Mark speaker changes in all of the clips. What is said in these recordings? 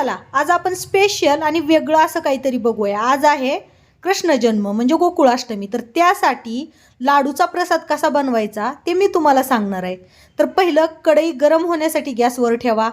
Speaker 1: चला आज आपण स्पेशल आणि वेगळं असं काहीतरी बघूया. आज आहे कृष्ण जन्म म्हणजे गोकुळाष्टमी. तर त्यासाठी लाडूचा प्रसाद कसा बनवायचा ते मी तुम्हाला सांगणार आहे. तर पहिलं कढई गरम होण्यासाठी गॅसवर ठेवा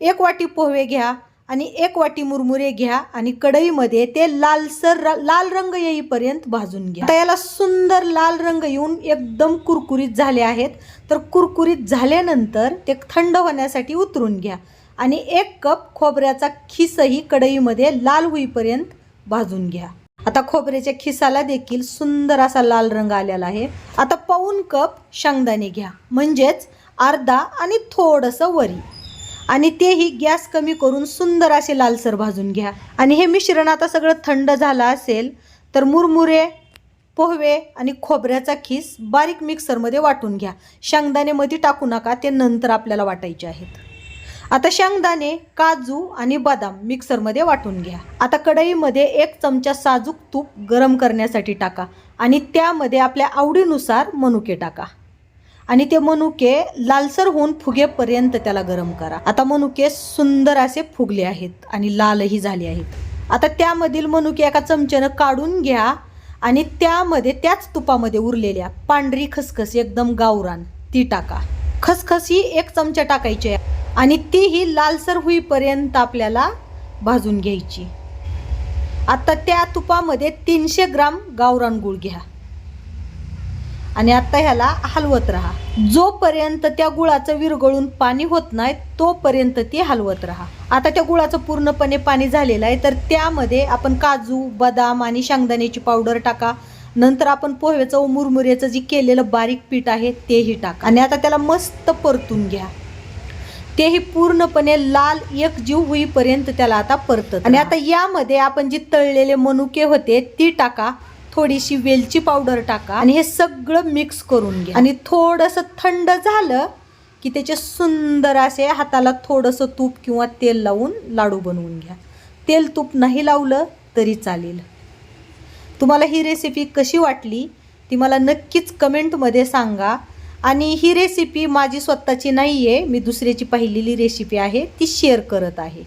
Speaker 1: एक वाटी पोहे घ्या आणि एक वाटी मुरमुरे घ्या आणि कढईमध्ये ते लालसर लाल रंग येईपर्यंत भाजून घ्या. आता याला सुंदर लाल रंग येऊन एकदम कुरकुरीत झाले आहेत. तर कुरकुरीत झाल्यानंतर ते थंड होण्यासाठी उतरून घ्या. आणि एक कप खोबऱ्याचा खिसही कढईमध्ये लाल होईपर्यंत भाजून घ्या. आता खोबऱ्याच्या खिसाला देखील सुंदर असा लाल रंग आलेला आहे. आता पाऊन कप शेंगदाणे घ्या. म्हणजेच अर्धा आणि थोडंसं वरी. आणि तेही गॅस कमी करून सुंदर असे लालसर भाजून घ्या. आणि हे मिश्रण आता सगळं थंड झालं असेल तर मुरमुरे पोहवे आणि खोबऱ्याचा खीस बारीक मिक्सरमध्ये वाटून घ्या. शेंगदाणेमध्ये टाकू नका ते नंतर आपल्याला वाटायचे आहेत. आता शेंगदाणे काजू आणि बदाम मिक्सरमध्ये वाटून घ्या. आता कढईमध्ये एक चमचा साजूक तूप गरम करण्यासाठी टाका आणि त्यामध्ये आपल्या आवडीनुसार मनुके टाका. आणि ते मनुके लालसर होऊन फुगेपर्यंत त्याला गरम करा. आता मनुके सुंदर असे फुगले आहेत आणि लालही झाले आहेत. आता त्यामधील मनुके एका चमच्यानं काढून घ्या आणि त्यामध्ये त्याच तुपामध्ये उरलेल्या पांढरी खसखस एकदम गावरान ती टाका. खसखस ही एक चमचा टाकायची आहे. आणि तीही लालसर होईपर्यंत आपल्याला भाजून घ्यायची. आता त्या तुपामध्ये तीनशे ग्राम गावरान गूळ घ्या. आणि आता ह्याला हलवत राहा. जोपर्यंत त्या गुळाचं विरघळून पाणी होत नाही तोपर्यंत ती हलवत राहा. आता त्या गुळाचं पूर्णपणे पाणी झालेलं आहे तर त्यामध्ये आपण काजू बदाम आणि शेंगदाण्याची पावडर टाका. नंतर आपण पोह्याचं व मुरमुऱ्याचं जे केलेलं बारीक पीठ आहे तेही टाका. आणि आता त्याला मस्त परतून घ्या. तेही पूर्णपणे लाल एक जीव होईपर्यंत त्याला आता परतत आणि आता यामध्ये आपण जी तळलेले मनुके होते ती टाका थोडीशी वेलची पावडर टाका आणि हे सगळं मिक्स करून घ्या. आणि थोडंसं थंड झालं की त्याचे सुंदर असे हाताला थोडंसं तूप किंवा तेल लावून लाडू बनवून घ्या. तेल तूप नाही लावलं तरी चालेल. तुम्हाला ही रेसिपी कशी वाटली ती मला नक्कीच कमेंटमध्ये सांगा. आणि ही रेसिपी माझी स्वतःची नाही आहे मी दुसऱ्याची पाहिलेली रेसिपी आहे ती शेअर करत आहे.